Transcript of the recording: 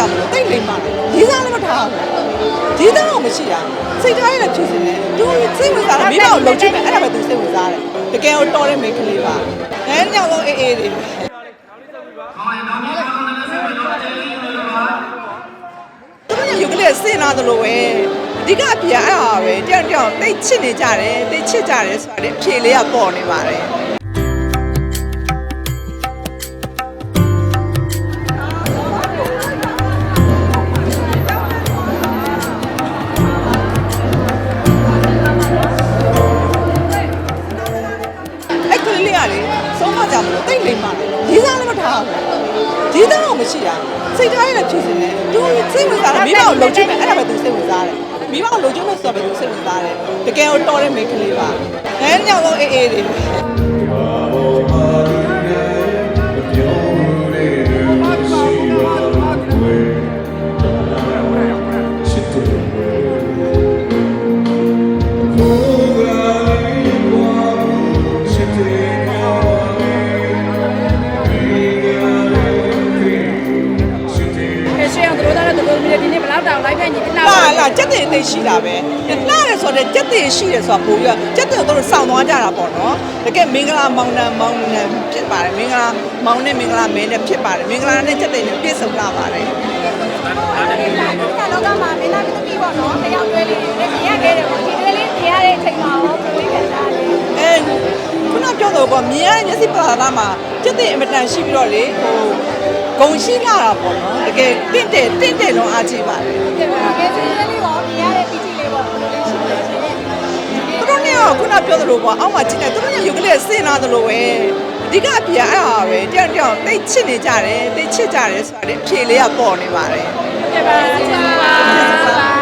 ကြောင့်မလို့တိတ်လိမ်ပါတယ်ရေးစားလည်းမထားဘူးရေးစားတော့မရှိတာစိတ်ထားရတဲ့ဖြစ်စဉ်နဲ့သူစိတ်ဝင်စားတာမိဘကိုလုံချင်တယ်အဲ့ဒါပဲသူစိတ်ဝင်စားတယ်တကယ်တော့တော်တဲ့မိန်းကလေးပါအဲကြောင့်လို့အေးအေးတွေယုတ်ကလေးစင်လာတယ်လို့ပဲအဓိကအပြာအဲ့ဟာပဲတယောက်တယောက်တိတ်ချစ်နေကြတယ်တိတ်ချစ်ကြတယ်ဆိုတော့အဖြေလေးကပေါ်နေပါတယ် လေးလေးကလေဆုံးမကြမလို့တိတ်လိမ့်ပါလေဒီစားလည်းမထားဘူးဒီတော့မရှိတာစိတ်ထားရတဲ့ဖြစ်နေတယ်သူစိတ်ဝင်စားတာမိဘကိုလုံချင်တယ်အဲ့ဒါပဲသူစိတ်ဝင်စားတယ်မိဘကိုလုံချင်လို့ဆိုတော့ပဲသူစိတ်ဝင်စားတယ်တကယ်ကိုတော်တဲ့မိန်းကလေးပါအဲညောင်လုံးအေးအေးတွေ လောက်တောင်လိုက်ဖက်ညီလာလာလာကြက်တင်သိရှိတာပဲလာရဲဆိုတော့ကြက်တင်ရှိတယ်ဆိုတာပို့ပြီးတော့ကြက်တင်တို့စောင့်သွားကြတာပေါ့နော်တကယ်မင်္ဂလာမောင်နှံမောင်နှံဖြစ်ပါတယ်မင်္ဂလာမောင်နဲ့မင်္ဂလာမင်းနဲ့ဖြစ်ပါတယ်မင်္ဂလာနဲ့ကြက်တင်နဲ့ပြည့်စုံလာပါတယ်ကလောကမှာမင်းသားသမီးပေါ့နော်တယောက်တွဲလေးတွေမြင်ရခဲ့တယ်ပေါ့ဒီတွဲလေးမြင်ရတဲ့အချိန်မှာရောကိုလေးခံစားတယ်အဲခုနပြောတော့ပေါ့မြင်ရတဲ့မျက်စိပါလာမှာ ကြက်တင်အမတန်ရှိပြီးတော့လေဟိုဂုံရှိလာတာပေါ့နော်တကယ်တင့်တယ်တင့်တယ်လုံးအားကြီးပါတယ် ဒီမှာငယ်ချင်းလေးရောမြင်ရတဲ့ PT လေးပေါ့ကိုလေးရှိတယ်ရှင် သူတို့เนี่ยခုနပြောသလိုပေါ့အောက်မှာကြည့်နေသူတို့เนี่ยရုပ်ကလေးစင်လာသလိုပဲအဓိကအပြာအဲ့ဒါပဲတယောက်တယောက်တိတ်ချစ်နေကြတယ်တိတ်ချစ်ကြတယ်ဆိုတာလေအဖြေလေးကပေါ်နေပါတယ် ပြပါချာပါ